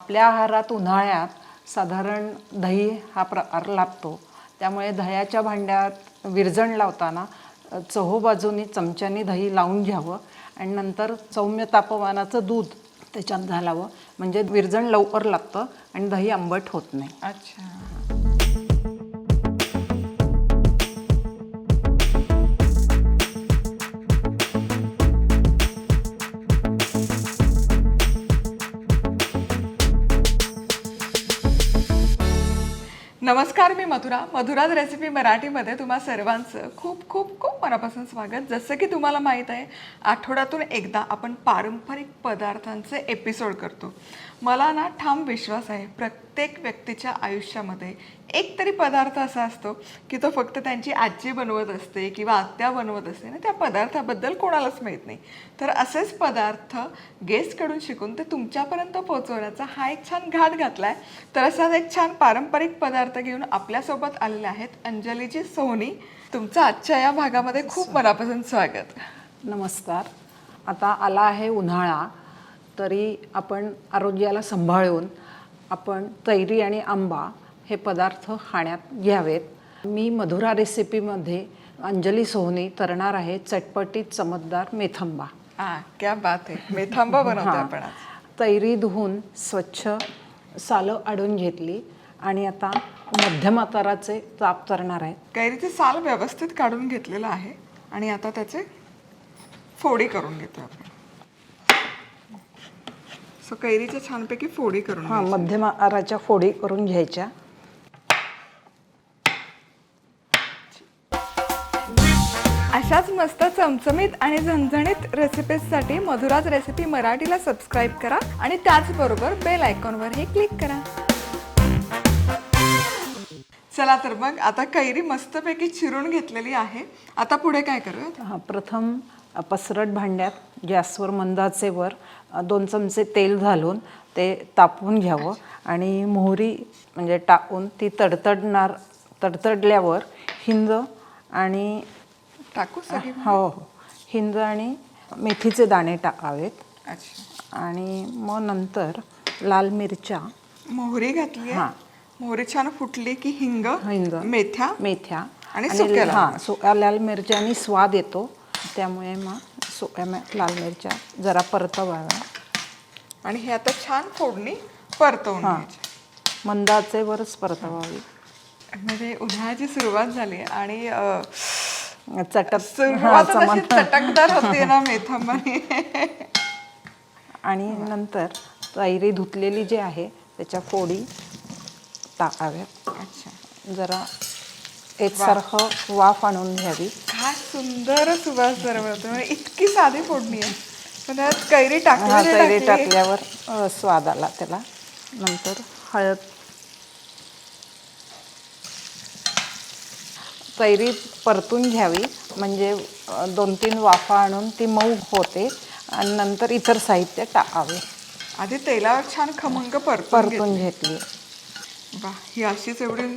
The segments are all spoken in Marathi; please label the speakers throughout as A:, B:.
A: आपल्या आहारात उन्हाळ्यात साधारण दही हा प्रकार लागतो. त्यामुळे दह्याच्या भांड्यात विरजण लावताना चहोबाजूनी चहूबाजूनी चमच्यानी दही लावून घ्यावं आणि नंतर सौम्य तापमानाचं दूध त्याच्यात घालावं. म्हणजे विरजण लवकर लागतं आणि दही आंबट होत नाही.
B: अच्छा. नमस्कार मी मधुरा. मधुराज रेसिपी मराठीमध्ये तुम्हा सर्वांचं खूप खूप खूप मनापासून स्वागत. जसं की तुम्हाला माहीत आहे आठवड्यातून एकदा आपण पारंपरिक पदार्थांचे एपिसोड करतो. मला ना ठाम विश्वास आहे प्रत्येक व्यक्तीच्या आयुष्यामध्ये. एक तरी पदार्थ असा असतो की तो फक्त त्यांची आजी बनवत असते किंवा आत्या बनवत असते ना त्या पदार्थाबद्दल कोणालाच माहीत नाही. तर असेच पदार्थ गेस्टकडून शिकून ते तुमच्यापर्यंत पोहोचवण्याचा हा एक छान घाट घातलाय. तर असाच एक छान पारंपरिक पदार्थ घेऊन आपल्यासोबत आलेले आहेत अंजलीची सोनी. तुमचं आजच्या या भागामध्ये खूप मनापासून स्वागत.
A: नमस्कार. आता आला आहे उन्हाळा. तरी आपण आरोग्याला सांभाळून आपण तैरी आणि आंबा हे पदार्थ खाण्यात घ्यावेत. मी मधुरा रेसिपीमध्ये अंजली सोहनी तरणार आहे चटपटीत चमकदार मेथंबा.
B: हा क्या बात आहे. मेथांबा बनवतो. आपण
A: तैरी धुवून स्वच्छ सालं आडून घेतली आणि आता मध्यम आकाराचे ताप तरणार आहेत
B: कैरीचे साल व्यवस्थित काढून घेतलेलं आहे आणि आता त्याचे फोडी करून घेतो आपण. सो कैरीच्या छानपैकी फोडी करून
A: हां
B: घ्यायच्या.
A: मध्यम आकाराच्या फोडी करून घ्यायच्या.
B: अशाच मस्त चमचमीत आणि झणझणीत रेसिपीजसाठी मधुराज रेसिपी मराठीला सबस्क्राईब करा आणि त्याचबरोबर बेल आयकॉनवरही क्लिक करा. चला तर मग आता कैरी मस्तपैकी चिरून घेतलेली आहे. आता पुढे काय करूयात?
A: हा, प्रथम पसरट भांड्यात गॅसवर मंदाचेवर अ, दोन चमचे तेल घालून ते तापवून घ्यावं आणि मोहरी म्हणजे टाकून ती तडतडणार तडतडल्यावर हिंग आणि
B: टाकू
A: हो हो. हिंग आणि मेथीचे दाणे टाकावेत.
B: अच्छा.
A: आणि मग नंतर लाल मिरच्या.
B: मोहरी घातली
A: हां.
B: मोहरी छान फुटली की हिंग
A: हिंग
B: मेथ्या
A: मेथ्या
B: आणि
A: हां सुक्या लाल मिरच्यानी स्वाद येतो. त्यामुळे मग सुक्या लाल मिरच्या जरा परतवाव्या.
B: आणि हे आता छान फोडणी परतवून
A: हां.
B: घ्यायची
A: मंदाचेवरच परतवावी.
B: म्हणजे उन्हाळ्याची सुरुवात झाली आणि अं,
A: हां,
B: सुरुवात अशी चटकदार होते ना मेथांबाने
A: आणि नंतर तैरी धुतलेली जी आहे त्याच्या फोडी टाकाव्यात.
B: अच्छा.
A: जरा एकसारखं वाफ आणून घ्यावी.
B: काय सुंदर सुवास दरवळतो म्हणजे इतकी साधी फोडणी आहे पण त्यात कैरी
A: हा
B: टाकली.
A: तैरी टाकल्यावर अ, स्वाद आला त्याला. नंतर हळद. तैरी परतून घ्यावी. म्हणजे अ, दोन तीन वाफा आणून ती मऊ होते. आणि नंतर इतर साहित्य टाकावे.
B: आधी तेलावर छान खमंग परतून
A: परतून घेतली.
B: घेतली. वा ही अशीच एवढी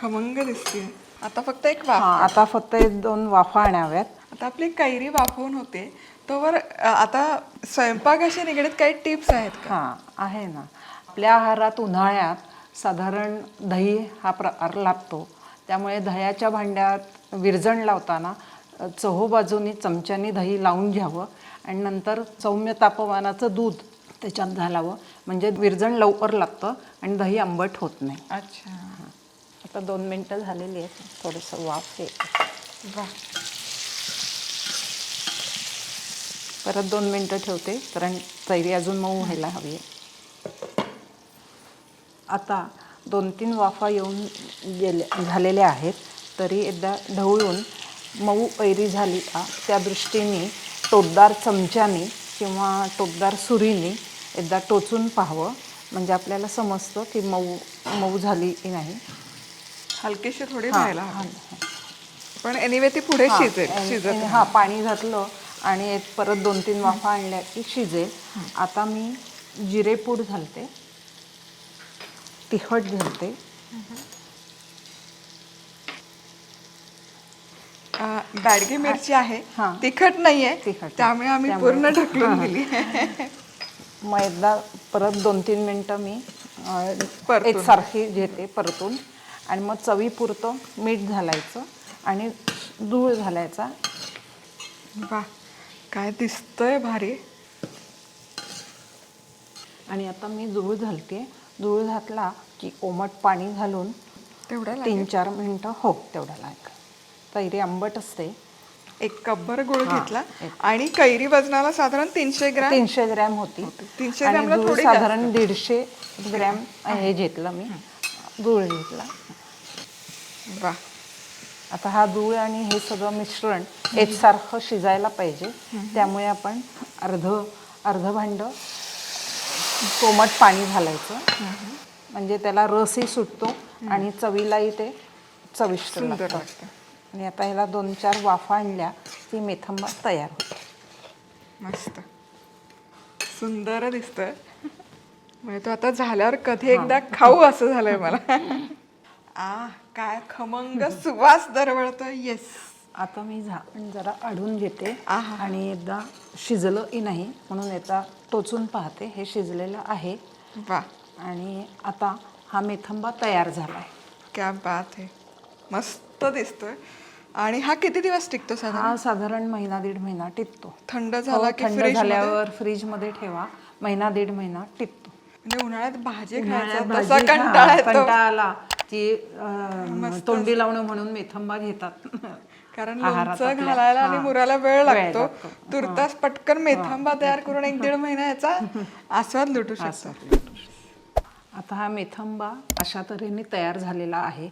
B: खमंग दिसते आता फक्त एक
A: हा
B: वाफ
A: आता फक्त एक दोन वाफा आणाव्यात.
B: आता आपली कैरी वाफवून होते. तोवर अ, आता स्वयंपाकाशी निगडीत काही टिप्स आहेत का?
A: हां आहे ना. आपल्या आहारात उन्हाळ्यात साधारण दही हा प्रकार लागतो. त्यामुळे दह्याच्या भांड्यात विरजण लावताना अ, चहूबाजूनी चमच्यानी दही लावून घ्यावं आणि नंतर सौम्य तापमानाचं दूध त्याच्यात घालावं. म्हणजे विरजण लवकर लागतं आणि दही आंबट होत नाही.
B: अच्छा.
A: आता दोन मिनटं झालेली आहेत. थोडंसं वाफ ये
B: वा
A: परत दोन मिनटं ठेवते कारण तैरी अजून मऊ व्हायला हवी आहे. आता दोन तीन वाफा येऊन गेले झालेल्या आहेत तरी एकदा ढवळून मऊ ऐरी झाली का त्या दृष्टीने टोकदार चमच्याने किंवा टोकदार सुरीने एकदा टोचून पाहावं. म्हणजे आपल्याला समजतं की मऊ मऊ झाली की नाही.
B: हलकीशी थोडी व्हायला
A: हां,
B: हवी. पण एनिवे ती पुढे शिजेल शिजत
A: हा पाणी घातलं आणि एक परत दोन तीन वाफा आणल्या की शिजेल. आता मी जिरेपूड घालते. तिखट घालते.
B: अ, बॅडगी मिरची आहे.
A: हां.
B: तिखट नाहीये.
A: तिखट.
B: त्यामुळे आम्ही
A: त्यामुळे-
B: पूर्ण ढकलून दिली.
A: मैदा परत दोन तीन मिनटं मी अं,
B: परतून.
A: एकसारखी घेते परतून. आणि मग चवीपुरतं मीठ घालायचं आणि दूळ घालायचा.
B: वा काय दिसतंय भारी.
A: आणि आता मी दूळ घालते. दूळ घातला की कोमट पाणी घालून
B: तेवढं लागेल.
A: तीन चार मिनटं हो तेवढा लागेल. कैरी आंबट असते.
B: एक कपभर गुळ घेतला. आणि कैरी वजनाला साधारण तीनशे ग्रॅम?
A: तीनशे ग्रॅम होती.
B: 300
A: आणि
B: ग्रॅमला
A: दूध
B: थोडी
A: साधारण दीडशे ग्रॅम हे. घेतलं मी. दूळ घेतला.
B: वा.
A: आता हा दूळ आणि हे सगळं मिश्रण एकसारखं शिजायला पाहिजे. त्यामुळे आपण अर्ध अर्ध भांड कोमट पाणी घालायचं. म्हणजे त्याला रसही सुटतो आणि चवीलाही ते चविष्ट लागतं. आणि आता ह्याला दोन चार वाफा आणल्या की मेथंबा तयार होतो.
B: मस्त. सुंदर दिसतोय. म्हणजे तो आता झाल्यावर कधी एकदा खाऊ असं झालंय मला. आ काय खमंग सुवास दरवळतोय. येस
A: आता मी झाकण जरा अडून घेते
B: आहा.
A: आणि एकदा शिजलं की नाही म्हणून याचा टोचून पाहते. हे शिजलेलं आहे.
B: वा.
A: आणि आता हा मेथंबा तयार झाला आहे
B: क्या बात आहे मस्त दिसतोय. आणि हा किती दिवस टिकतो साधारण?
A: हा साधारण महिना दीड महिना टिकतो.
B: थंड
A: हो,
B: झाला की
A: थंड
B: फ्रीज
A: झाल्यावर फ्रीजमध्ये ठेवा. महिना दीड महिना टिकतो.
B: म्हणजे उन्हाळ्यात भाजी खायचा तसा
A: हा,
B: कंटाळा येतो.
A: कंटाळा आला. की अं, तोंडी लावणं म्हणून मेथंबा घेतात.
B: कारण
A: आहारात
B: लोणचं
A: आपल्या.
B: घालायला आणि. मुराला वेळ
A: वेळ
B: लागतो.
A: लागतो.
B: तुर्तास पटकन मेथांबा तयार करून एक दीड महिना याचा आस्वाद लुटू शकतो.
A: आता हा मेथंबा अशा तऱ्हेने तयार झालेला आहे.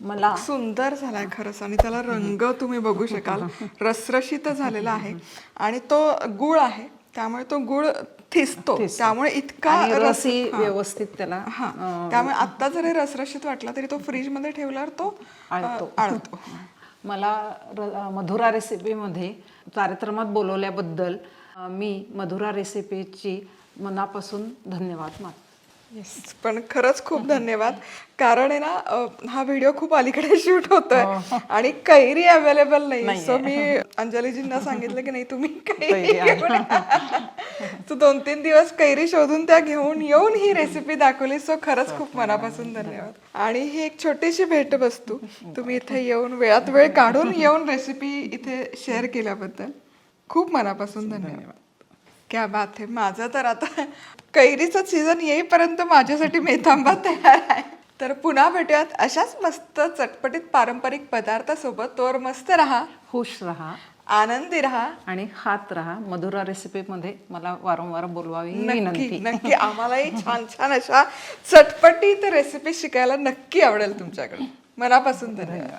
A: मला
B: सुंदर झालाय खरंच आणि त्याला रंग तुम्ही बघू शकाल. रसरशीत झालेला आहे. आणि तो गुळ आहे. त्यामुळे तो गुळ थिसतो. त्यामुळे इतका रस
A: व्यवस्थित त्याला
B: हा. त्यामुळे आता जरी रसरशीत वाटला तरी तो फ्रीजमध्ये ठेवल्यावर तो
A: आळतो.
B: आळतो.
A: मला मधुरा रेसिपीमध्ये कार्यक्रमात बोलवल्याबद्दल मी मधुरा रेसिपीची मनापासून धन्यवाद मानते.
B: येस पण खरंच खूप धन्यवाद. कारण आहे ना हा व्हिडिओ खूप अलीकडे शूट होतोय आणि कैरी अवेलेबल नाही सो मी अंजलीजींना सांगितलं की नाही तुम्ही कैरी दोन तीन दिवस कैरी शोधून त्या घेऊन येऊन ही रेसिपी दाखवली. सो खरंच खूप मनापासून धन्यवाद. आणि ही एक छोटीशी भेटवस्तू. तुम्ही इथे येऊन वेळात वेळ काढून येऊन रेसिपी इथे शेअर केल्याबद्दल खूप मनापासून धन्यवाद. क्या बात आहे माझं तर आता कैरीचं सीझन येईपर्यंत माझ्यासाठी मेथांबा तयार आहे. तर पुन्हा भेटूयात अशाच मस्त चटपटीत पारंपरिक पदार्थासोबत. तोवर मस्त राहा.
A: खुश राहा.
B: आनंदी राहा.
A: आणि खात राहा. मधुरा रेसिपीमध्ये मला वारंवार बोलवावी ही
B: नक्की
A: विनंती.
B: नक्की. आम्हालाही छान छान अशा चटपटीत रेसिपी शिकायला नक्की आवडेल तुमच्याकडे. मनापासून धन्यवाद.